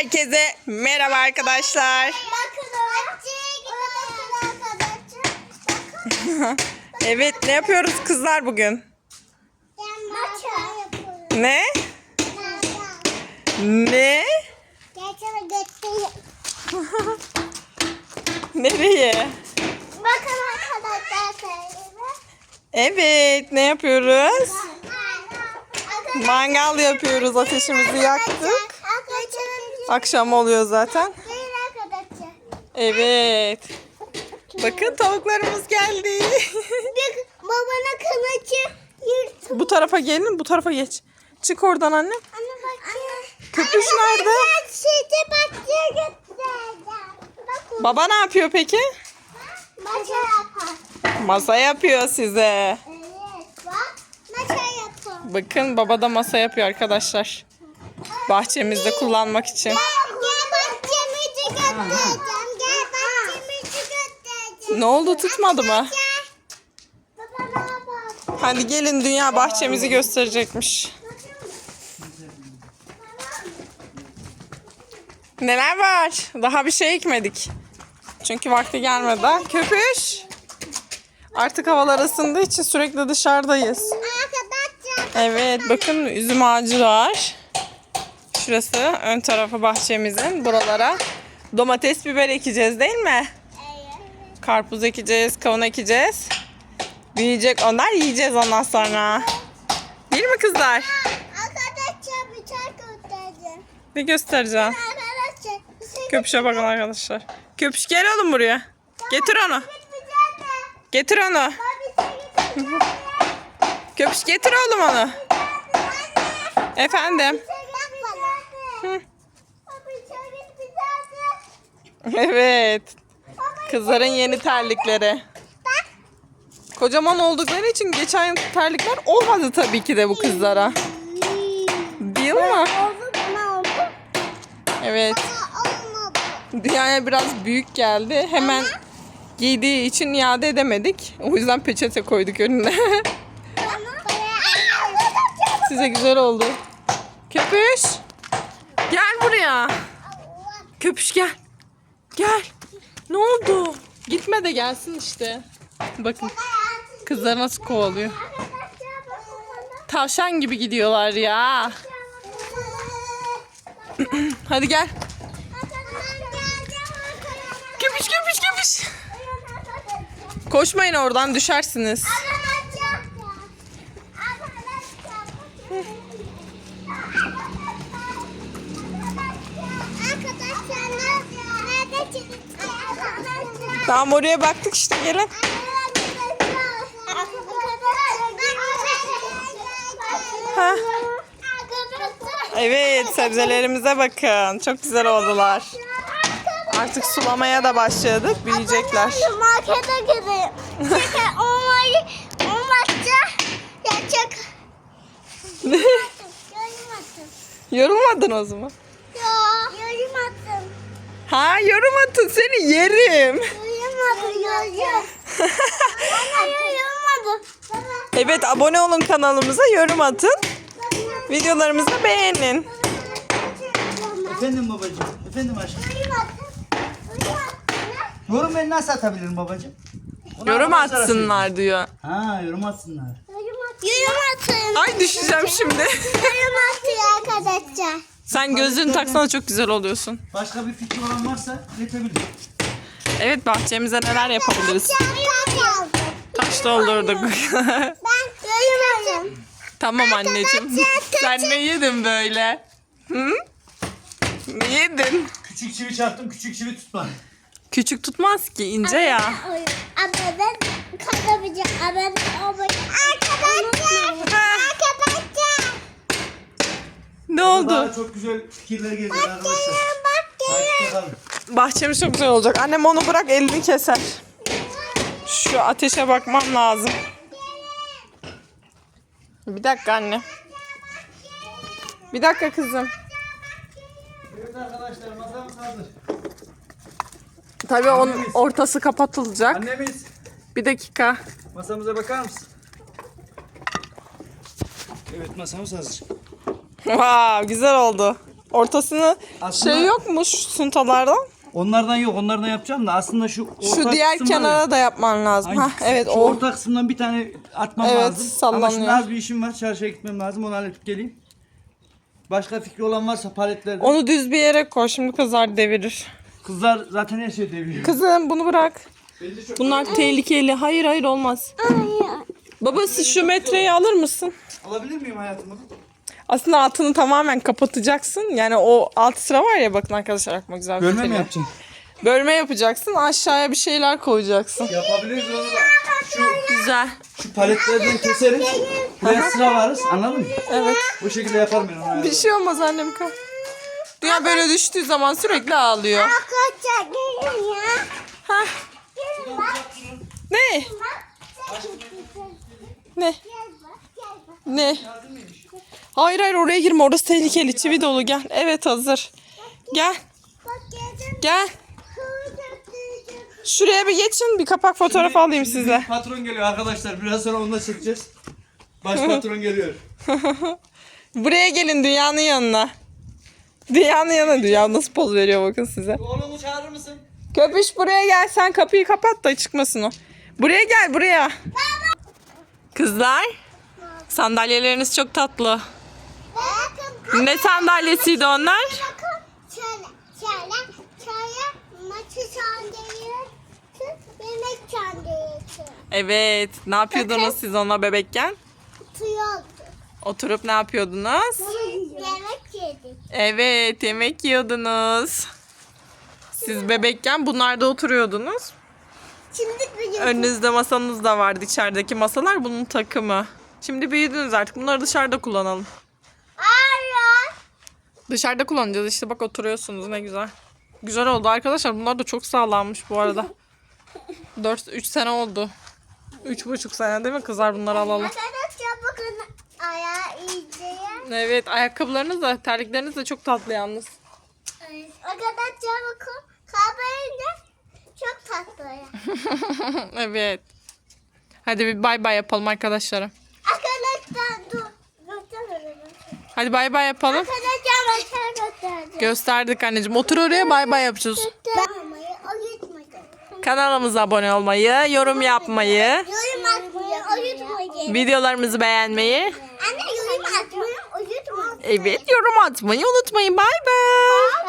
Herkese merhaba arkadaşlar. Evet ne yapıyoruz kızlar bugün? Ne? Ne? Nereye? Bakın arkadaşlar. Evet ne yapıyoruz? Mangal yapıyoruz ateşimizi yaktık. Akşam oluyor zaten. Arkadaşlar. Evet. Bakın tavuklarımız geldi. Bir babana kılıcı yırtın. bu tarafa gelin bu tarafa geç. Çık oradan anne. Anne bakayım. Köpüş nerede? Bahçeye götüreceğim. Bakın. Baba ne yapıyor peki? Maça yapar. Masa yapıyor size. Evet. Bak. Maça yapar. Bakın baba da masa yapıyor arkadaşlar. Bahçemizde kullanmak için. Ne oldu tutmadı mı? Hadi gelin dünya bahçemizi gösterecekmiş. Neler var? Daha bir şey ekmedik. Çünkü vakti gelmedi. Köpüş. Artık havalar ısındığı için sürekli dışarıdayız. Evet bakın üzüm ağacı var. Şurası ön tarafı bahçemizin. Buralara domates biber ekeceğiz değil mi? Karpuz ekeceğiz, kavun ekeceğiz. Büyüyecek onlar yiyeceğiz ondan sonra. Değil mi kızlar? Arkadaşlar bıçak götüreceğim. Ne göstereceğim? Arkadaşlar. Köpüşe bakın arkadaşlar. Köpüş gel oğlum buraya. Getir onu. Getir onu. Köpüş getir oğlum onu. Efendim. Evet. Kızların yeni terlikleri. Kocaman oldukları için geçen terlikler olmadı tabii ki de bu kızlara. Değil mi? Evet. Dünyaya biraz büyük geldi. Hemen giydiği için iade edemedik. O yüzden peçete koyduk önüne. Size güzel oldu. Köpüş. Gel buraya. Köpüş gel. Gel. Ne oldu? Gitme de gelsin işte. Bakın kızlar nasıl kovalıyor. Tavşan gibi gidiyorlar ya. Hadi gel. Köpüş köpüş köpüş. Koşmayın oradan düşersiniz. Tamam oraya baktık işte gelin. Ha. Evet sebzelerimize bakın. Çok güzel oldular. Artık sulamaya da başladık. Büyüyecekler. Markete gideyim. Çünkü olmayı olmazsa gerçek yorum atın. Yorulmadınız mı? Ya. Yorum atın. Ha yorum atın seni yerim. Yorum atın. Yorum. Bana yorum atın. Evet abone olun kanalımıza yorum atın. Videolarımızı beğenin. Efendim babacığım. Efendim aşkım. Yorum atın. Yorum atın. Yorum ben nasıl atabilirim babacığım? Onu Yorum atsınlar diyor. Ha yorum atsınlar. Yorum atın. Ay düşeceğim şimdi. Yorum atın arkadaşlar. Sen gözlüğünü taksana çok güzel oluyorsun. Başka bir fikri olan varsa iletebilir. Evet bahçemize neler yapabiliriz? Taş doldurduk. Ben yorum atın. tamam anneciğim. Sen ne yedin böyle? Hı? Ne yedin? Küçük çivi çarptım küçük çivi tutma. Küçük tutmaz ki ince ya. Ama ben kalamayacağım. Ama ben. Ha, Arkadaşlar. ne oldu? Daha çok güzel fikirler geliyor arkadaşlar. Bak Takipte kalın. Bahçemiz çok güzel olacak. Annem onu bırak elini keser. Şu ateşe bakmam lazım. Bir dakika anne. Bir dakika kızım. Evet arkadaşlar masamız hazır. Tabii onun ortası kapatılacak. Annemiz Bir dakika. masamıza bakar mısın? Evet masamız hazır. Wow, güzel oldu. Ortasını Aslında- şey yokmuş suntalardan. Onlardan yok. Onlardan yapacağım da aslında şu Şu orta diğer kısım var ya, kenara da yapman lazım. Ha hangisi? evet Şu o. orta kısımdan bir tane atmam Evet, lazım. Ama şimdi sallanıyor. az bir işim var. Çarşıya gitmem lazım. Onu halledip geleyim. Başka fikri olan varsa paletlerden. Onu düz bir yere koy. Şimdi kızar devirir. Kızlar zaten her şeyi deviriyor. Kızım bunu bırak. Bunlar tehlikeli. Hayır hayır olmaz. Babası şu metreyi alır mısın? Alabilir miyim hayatım bunu? Aslında altını tamamen kapatacaksın. Yani o alt sıra var ya bakın arkadaşlar aklıma güzel bir Bölme mi yapacaksın? Bölme yapacaksın. Aşağıya bir şeyler koyacaksın. Yapabiliriz onu da. Şu, Güzel. şu paletlerden keseriz. Buraya sıra varız. Anladın mı? Evet. Bu şekilde yaparım ben onu. Bir şey olmaz annem kal. Dünya böyle düştüğü zaman sürekli ağlıyor. Arkadaşlar gelin ya. Hah. Gelin bak. Ne? Bak. Ne? Gel bak. Gel bak. Ne? Hayır hayır oraya girme. Orası tehlikeli. Çivi dolu. Gel. Evet hazır. Gel. Gel. Şuraya bir geçin. Bir kapak fotoğraf alayım Şimdi size. bir Patron geliyor arkadaşlar. Biraz sonra onu da çekeceğiz. Baş patron geliyor. Buraya gelin dünyanın yanına. Dünyanın yanına. Dünya nasıl poz veriyor bakın size. Oğlumu çağırır mısın? Köpüş buraya gel. Sen kapıyı kapat da çıkmasın o. Buraya gel buraya. Kızlar. Sandalyeleriniz çok tatlı. Ne sandalyesiydi onlar? Bakın. Şöyle. Şöyle. Şöyle. Maçı sandalye. Yemek sandalye. Evet. Ne yapıyordunuz siz ona bebekken? Tutuyordu. Oturup ne yapıyordunuz? Yemek yedik. Evet, yemek yiyordunuz. Siz bebekken bunlarda oturuyordunuz. Şimdi büyüdük. Önünüzde masanız da vardı içerideki masalar bunun takımı. Şimdi büyüdünüz artık. Bunları dışarıda kullanalım. Ara. Dışarıda kullanacağız işte bak oturuyorsunuz ne güzel. Güzel oldu arkadaşlar. Bunlar da çok sağlammış bu arada. 4 3 sene oldu. 3,5 sene değil mi kızlar bunları alalım. Arkadaşlar bakın ayağı iyice. Evet ayakkabılarınız da terlikleriniz de çok tatlı yalnız. Arkadaşlar bakın kahverengi çok tatlı. evet. Hadi bir bay bay yapalım arkadaşlara. Arkadaşlar dur. Hadi bay bay yapalım. Arkadaşlar. Gösterdik anneciğim. Otur oraya bay bay yapacağız. Kanalımıza abone olmayı, yorum yapmayı, Yorum atmayı videolarımızı beğenmeyi, Anne yorum atmayı uyutmayın. evet yorum atmayı unutmayın. Bay bay.